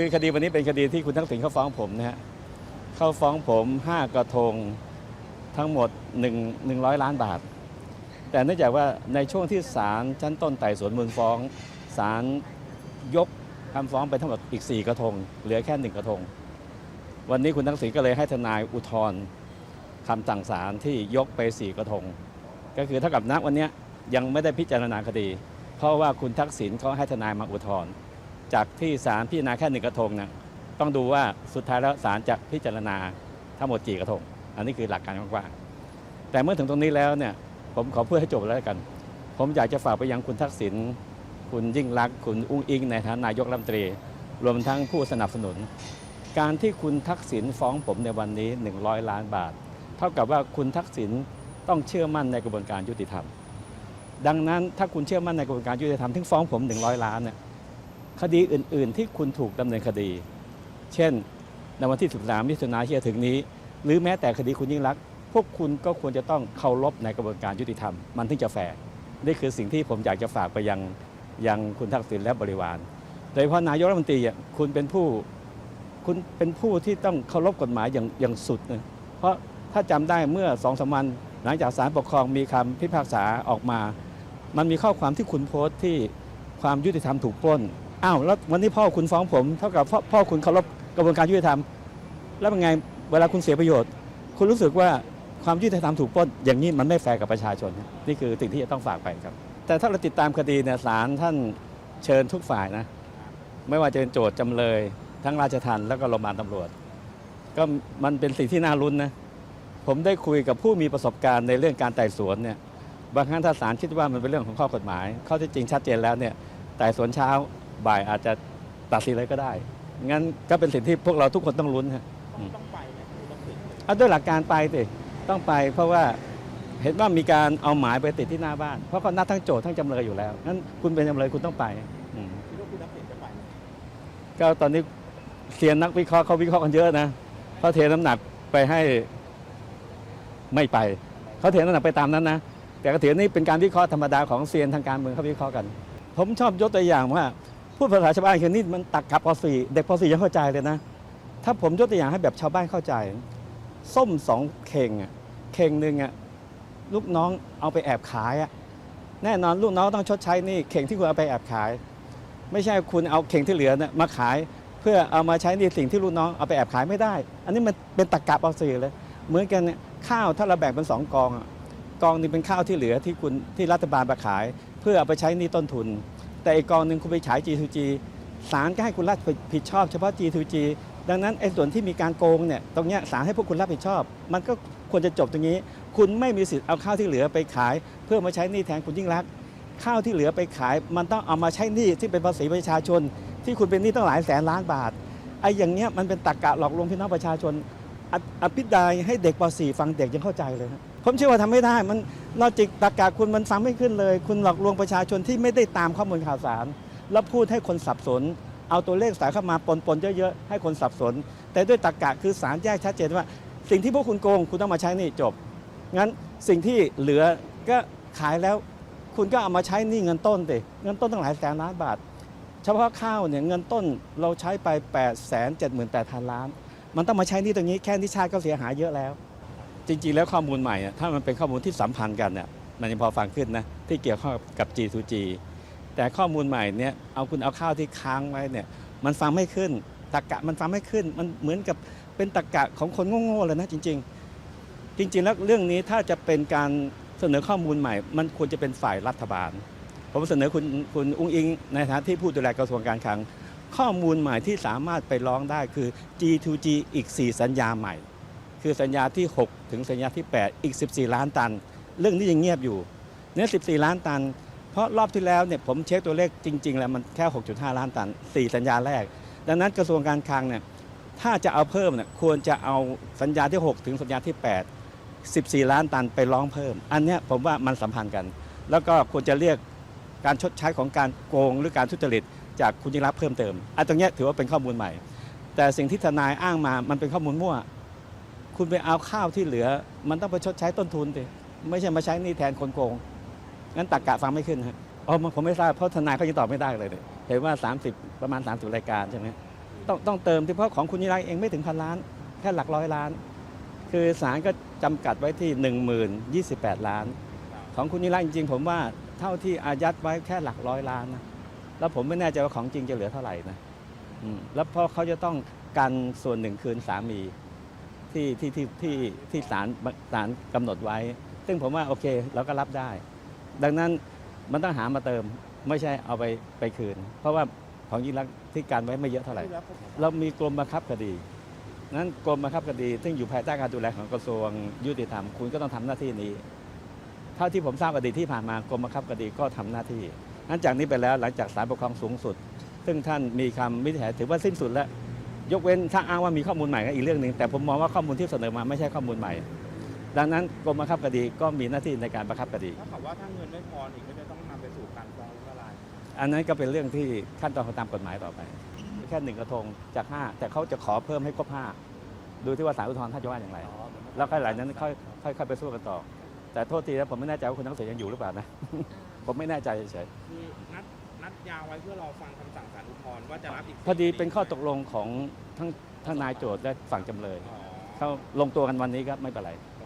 คือคดีวันนี้เป็นคดีที่คุณทักษิณเขาฟ้องผมนะฮะเขาฟ้องผม 5 กระทงทั้งหมด1 100 ล้านบาท แต่เนื่องจากว่าในช่วงที่ศาลชั้นต้นไต่สวนมูลฟ้องศาลยกคำฟ้องไปทั้งหมดอีก 4 กระทง เหลือแค่ 1 กระทง วันนี้คุณทักษิณก็เลยให้ทนายอุทธรณ์คำสั่งศาลที่ยกไป 4 กระทง ก็คือเท่ากับณวันนี้ยยังไม่ได้พิจารณาคดี เพราะว่าคุณทักษิณเขาให้ทนายมาอุทธรณ์ จากที่ศาลพิจารณาแค่หนึ่งกระทงนะต้องดูว่าสุดท้ายแล้วศาลจะพิจารณาทั้งหมดกี่กระทง อันนี้คือหลักการกว้างๆแต่เมื่อถึงตรงนี้แล้วเนี่ยผมขอเพูดให้จบแล้วกัน ผมอยากจะฝากไปยังคุณทักษิณคุณยิ่งรักคุณอุ้งอิงในฐานะนายกรัฐมนตรี รวมทั้งผู้สนับสนุน การที่คุณทักษิณฟ้องผมในวันนี้ 100 ล้านบาท เท่ากับว่าคุณทักษิณต้องเชื่อมั่นในกระบวนการยุติธรรม ดังนั้นถ้าคุณเชื่อมั่นในกระบวนการยุติธรรมที่ฟ้องผม 100 ล้านเนี่ย คดีอื่น ๆ ที่คุณถูกดำเนินคดี เช่น ในวันที่ 13มิถุนายนที่จะถึงนี้ หรือแม้แต่คดีคุณยิ่งรักพวกคุณก็ควรจะต้องเคารพในกระบวนการยุติธรรม มันถึงจะแฟร์นี่คือสิ่งที่ผมอยากจะฝากไปยังยังคุณทักษิณและบริวารโดยเฉพาะนายกรัฐมนตรีอะคุณเป็นผู้คุณเป็นผู้ที่ต้องเคารพกฎหมายอย่างอย่างสุดนะเพราะถ้าจำได้เมื่อสองสามวันหลังจากศาลปกครองมีคำพิพากษาออกมา มันมีข้อความที่คุณโพสต์ที่ความยุติธรรมถูกปล้น อ้าวแล้ววันนี้พ่อคุณฟ้องผม เท่ากับพ่อพ่อคุณเคารพกระบวนการยุติธรรม แล้วเป็นไงเวลาคุณเสียประโยชน์ คุณรู้สึกว่าความยุติธรรมถูกปล้นอย่างนี้มันไม่แฟร์กับประชาชน นี่คือสิ่งที่จะต้องฝากไปครับ แต่ถ้าเราติดตามคดีเนี่ยศาลท่านเชิญทุกฝ่ายนะ ไม่ว่าจะเป็นโจทย์จำเลย ทั้งราชทัณฑ์แล้วก็โรงพยาบาลตำรวจ ก็มันเป็นสิ่งที่น่ารุ้นนะผมได้คุยกับผู้มีประสบการณ์ในเรื่องการไต่สวนเนี่ยบางครั้งถ้าศาลคิดว่ามันเป็นเรื่องของข้อกฎหมาย ข้อเที่จริงชัดเจนแล้วเนี่ยไต่สวนเช้า บ่ายอาจจะตัดสินเลยก็ได้ งั้นก็เป็นสิ่งที่พวกเราทุกคนต้องลุ้นฮะต้องไปไหมคุณต้องถึงเอาด้วยหลักการไปสิต้องไปเพราะว่าเห็นว่ามีการเอาหมายไปติดที่หน้าบ้าน เพราะเขานัดทั้งโจทย์ทั้งจำเลยอยู่แล้วงั้นคุณเป็นจำเลยคุณต้องไปอืมคิดว่าคุณทักษิณจะไปไหมก็ตอนนี้เซียนนักวิเคราะห์เขาวิเคราะห์กันเยอะนะเขาเทน้ำหนักไปให้ไม่ไปเขาเทน้ำหนักไปตามนั้นนะแต่ก็ถือนี่เป็นการวิเคราะห์ธรรมดาของเซียนทางการเมืองเขาวิเคราะห์กัน ผมชอบยกตัวอย่างว่า พูดภาษาชาวบ้านคือนี่มันตักกับป .4 เด็กป .4 ยังเข้าใจเลยนะ ถ้าผมยกตัวอย่างให้แบบชาวบ้านเข้าใจ ส้มสองเข่งอะเข่งหนึ่งอะลูกน้องเอาไปแอบขายอะแน่นอนลูกน้องต้องชดใช้นี่เข่งที่คุณเอาไปแอบขาย ไม่ใช่คุณเอาเข่งที่เหลือเนี่ยมาขาย เพื่อเอามาใช้ในสิ่งที่ลูกน้องเอาไปแอบขายไม่ได้ อันนี้มันเป็นตะกะป .4 เลยเหมือนกันเนี่ยข้าวถ้าเราแบ่งเป็นสองกองอะกองนึงเป็นข้าวที่เหลือที่คุณที่รัฐบาลมาขาย เพื่อเอาไปใช้นี่ต้นทุน แต่อีกกองหนึ่งคุณไปขาย G2G ศาลก็ให้คุณรับผิดชอบเฉพาะ G2G ดังนั้นไอ้ส่วนที่มีการโกงเนี่ยตรงเนี้ยศาลให้พวกคุณรับผิดชอบ มันก็ควรจะจบตรงนี้ คุณไม่มีสิทธิ์เอาข้าวที่เหลือไปขาย เพื่อมาใช้หนี้แทนคุณยิ่งรักษณ์ข้าวที่เหลือไปขาย มันต้องเอามาใช้หนี้ที่เป็นภาษีประชาชน ที่คุณเป็นหนี้ตั้งหลายแสนล้านบาทไอ้อย่างเนี้ยมันเป็นตรรกะหลอกลวงพี่น้องประชาชนออภิปรายให้เด็กป .4 ฟังเด็กยังเข้าใจเลยผมเชื่อว่าทำไม่ได้มันลอจิกตรรกะคุณมันฟังไม่ขึ้นเลย คุณหลอกลวงประชาชนที่ไม่ได้ตามข้อมูลข่าวสาร แล้วพูดให้คนสับสน เอาตัวเลขสายเข้ามาปนๆเยอะๆให้คนสับสน แต่ด้วยตรรกะคือสารแยกชัดเจนว่า สิ่งที่พวกคุณโกงคุณต้องมาใช้นี่จบ งั้นสิ่งที่เหลือก็ขายแล้ว คุณก็เอามาใช้นี่เงินต้นสิเงินต้นตั้งหลายแสนล้านบาท เฉพาะข้าวเนี่ยเงินต้นเราใช้ไป8 7 8 0 0 0ล้าน มันต้องมาใช้นี่ตรงนี้แค่นิชาติก็เสียหายเยอะแล้ว จริง ๆ แล้วข้อมูลใหม่ถ้ามันเป็นข้อมูลที่สัมพันธ์กันเนี่ยมันยังพอฟังขึ้นนะที่เกี่ยวข้องกับ G2G แต่ข้อมูลใหม่เนี่ยเอาคุณเอาข้าวที่ค้างไว้เนี่ยมันฟังไม่ขึ้นตรกกะมันฟังไม่ขึ้น มันเหมือนกับเป็นตรกกะของคนโง่ๆเลยนะจริง ๆ จริง ๆ แล้วเรื่องนี้ถ้าจะเป็นการเสนอข้อมูลใหม่ มันควรจะเป็นฝ่ายรัฐบาลผมเสนอคุณคุณอุ้งอิงในฐานะที่ผู้ดูแลกระทรวงการคลัง ข้อมูลใหม่ที่สามารถไปร้องได้คือ G2G อีก 4 สัญญาใหม่ คือสัญญาที่ 6 ถึงสัญญาที่ 8 อีก 14 ล้านตัน เรื่องนี้ยังเงียบอยู่เนี่ย14 ล้านตัน เพราะรอบที่แล้วเนี่ยผมเช็คตัวเลขจริง ๆ แล้วมันแค่ 6.5 ล้านตัน 4 สัญญาแรก ดังนั้นกระทรวงการคลังเนี่ยถ้าจะเอาเพิ่มเนี่ยควรจะเอาสัญญาที่ 6 ถึงสัญญาที่ 8 14 ล้านตันไปร้องเพิ่ม อันเนี้ยผมว่ามันสัมพันธ์กัน แล้วก็ควรจะเรียกการชดใช้ของการโกงหรือการทุจริตจากคุณยิ่งรักษณ์เพิ่มเติมอันตรงเนี้ยถือว่าเป็นข้อมูลใหม่ แต่สิ่งที่ทนายอ้างมามันเป็นข้อมูลมั่ว คุณไปเอาข้าวที่เหลือ มันต้องไปชดใช้ต้นทุนสิไม่ใช่มาใช้นี่แทนคนโกงงั้นตักกะฟังไม่ขึ้นฮะอ๋อผมไม่ทราบเพราะทนายเขายังตอบไม่ได้เลยเห็นว่า 30 ประมาณ 30 รายการใช่ไหมต้องต้องเติมที่เพราะของคุณยิ่งรักเองไม่ถึงพันล้าน แค่หลักร้อยล้าน คือศาลก็จำกัดไว้ที่ 1 0 28 ล้าน ของคุณยิ่งรักจริงๆ ผมว่าเท่าที่อายัดไว้แค่หลักร้อยล้านนะแล้วผมไม่แน่ใจว่าของจริงจะเหลือเท่าไหร่นะแล้วเพราะเขาจะต้องกันส่วนหนึ่งคืนสามี ที่ที่ที่ที่ที่ศาลศาลกำหนดไว้ ซึ่งผมว่าโอเคเราก็รับได้ ดังนั้นมันต้องหามาเติมไม่ใช่เอาไปไปคืน เพราะว่าของยิ่งรักษณ์ที่การไว้ไม่เยอะเท่าไหร่ที่แล้วผมเรามีกรมบังคับคดี นั้นกรมบังคับคดี ซึ่งอยู่ภายใต้การดูแลของกระทรวงยุติธรรมคุณก็ต้องทำหน้าที่นี้ เท่าที่ผมทราบอดีตที่ผ่านมากรมบังคับคดีก็ทำหน้าที่นั้นจากนี้ไปแล้วหลังจากศาลปกครองสูงสุด ซึ่งท่านมีคำวินิจฉัยถือว่าสิ้นสุดแล้ว ยกเว้นถ้าอ้างว่ามีข้อมูลใหม่ก็อีกเรื่องหนึ่งแต่ผมมองว่าข้อมูลที่เสนอมาไม่ใช่ข้อมูลใหม่ ดังนั้นกรมบังคับคดีก็มีหน้าที่ในการบังคับคดี ถ้ากับว่าถ้าเงินไม่พออีกก็จะต้องนำไปสู่การฟ้องล้มละลาย อันนั้นก็เป็นเรื่องที่ขั้นตอนของตามกฎหมายต่อไป แค่หนึ่งกระทงจากห้าแต่เขาจะขอเพิ่มให้ครบห้าดูที่ว่าศาลอุทธรณ์ท่านจะว่าอย่างไร แล้วก็หลังจากนั้นค่อยค่อยค่อยไปสู้กันต่อ แต่โทษทีนะผมไม่แน่ใจว่าคุณทักษิณยังอยู่หรือเปล่านะ ผมไม่แน่ใจเฉยคือนัด นัดยาวไว้เพื่อรอฟังคำสั่งศาลอุทธรณ์ว่าจะรับอีกๆพอดีเป็นข้อตกลงของทั้งทั้งนายโจทย์และฝั่งจำเลยอ๋อ เขาลงตัวกันวันนี้ก็ไม่เป็นไรค